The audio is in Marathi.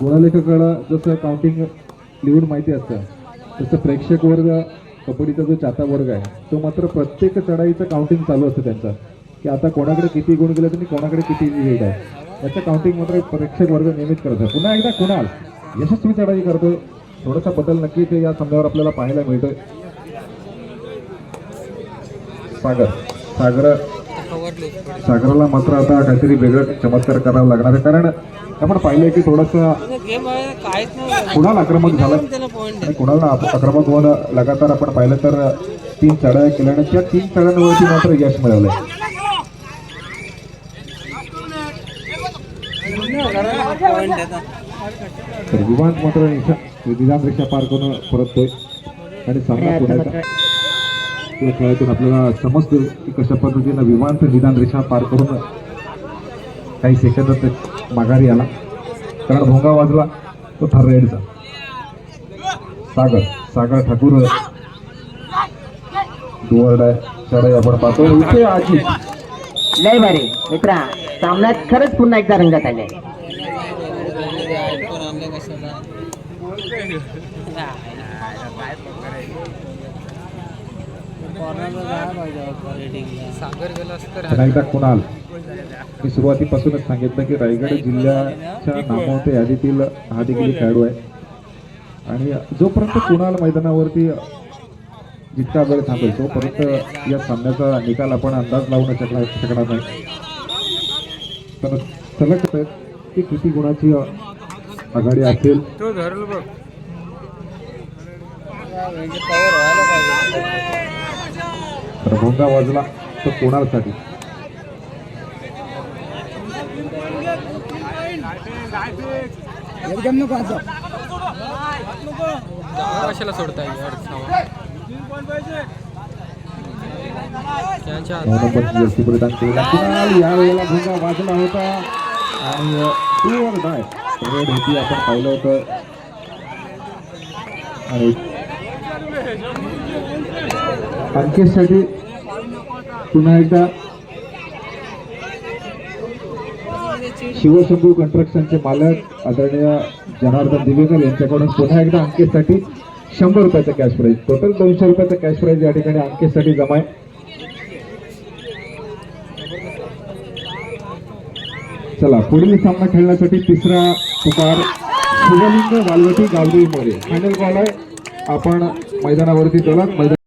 गुणलेखकाला जसं काउंटिंग लिहून माहिती असतं तसं प्रेक्षक वर्ग कबड्डीचा जो चाता वर्ग आहे तो मात्र प्रत्येक चढाईचं काउंटिंग चालू असतं त्यांचा. की आता कोणाकडे किती गुण गेले आणि कोणाकडे किती लीड आहे याचं काउंटिंग मात्र प्रेक्षक वर्ग नियमित करत आहे पुन्हा एकदा कुणाल यशस्वी चढाई करतोय. थोडासा बदल नक्कीच या संघावर आपल्याला पाहायला मिळतोय. सागर सागर सागराला मात्र आता काहीतरी वेगळं चमत्कार करावा लागणार आहे. कारण आपण पाहिलंय की थोडंसं कुणाल आक्रमक झाला? आणि कुणाला आक्रमक होऊन लगातार आपण पाहिलं तर तीन चढाया केल्याने त्या तीन चढ्यांवरती मात्र यश देतात तर विमान मात्र निशा- निदान रेषा पार करून परततोय. आणि सामना पुण्याचा या खेळातून आपल्याला समजतं की कशा पद्धतीनं विमानचं निदान रेषा पार करून काही सेकंदात माघारी आला. कारण भोंगा वाजला तो थर्रेडचा सागर सागर ठाकूर दुवरडा चढाई आपण पाहतो. इथे आजी. लय भारी. मित्रा सामन्यात खरंच पुन्हा एकदा रंगत आले आयफोन आणले कशाला कॉर्नरला जायला पाहिजे होतं रेटिंगला सागर गेला तर पुन्हा एकदा कुणाल? मी सुरुवातीपासूनच सांगितलं की रायगड जिल्ह्याच्या नामवते यादीतील हा देखील खेळाडू आहे. आणि जोपर्यंत कुणाल मैदानावरती जितका वेळ थांबेल तोपर्यंत या सामन्याचा निकाल आपण अंदाज लावू शकणार शकणार नाही. तर सलग की किती गुणाची आघाडी असेल. तो धरल बघ. तर भोंगा वाजला तो कुणालसाठी जागा कशाला सोडता त्यांच्या नऊ नंबरची जर्सी परिधान केलेला कुणाल यावेळेला भोंगा वाजला होता. आणि टू वर डाय रेड होती आपण पाहिलं होतं. आणि अंकेशसाठी पुन्हा एकदा शिवशंभू कन्स्ट्रक्शनचे मालक आदरणीय जनार्दन दिवेकर यांच्याकडून पुन्हा एकदा अंकेशसाठी शंभर रुपयाचा कॅश प्राईज टोटल दोनशे रुपयाचा कॅश प्राईज या ठिकाणी अंकेशसाठी जमा आहे. चला पुढील सामना खेळण्यासाठी तिसरा पुकार शिवलिंग वालवटी गावदेवी मोरे. फायनल कॉल आहे. आपण मैदानावरती चला. मैदान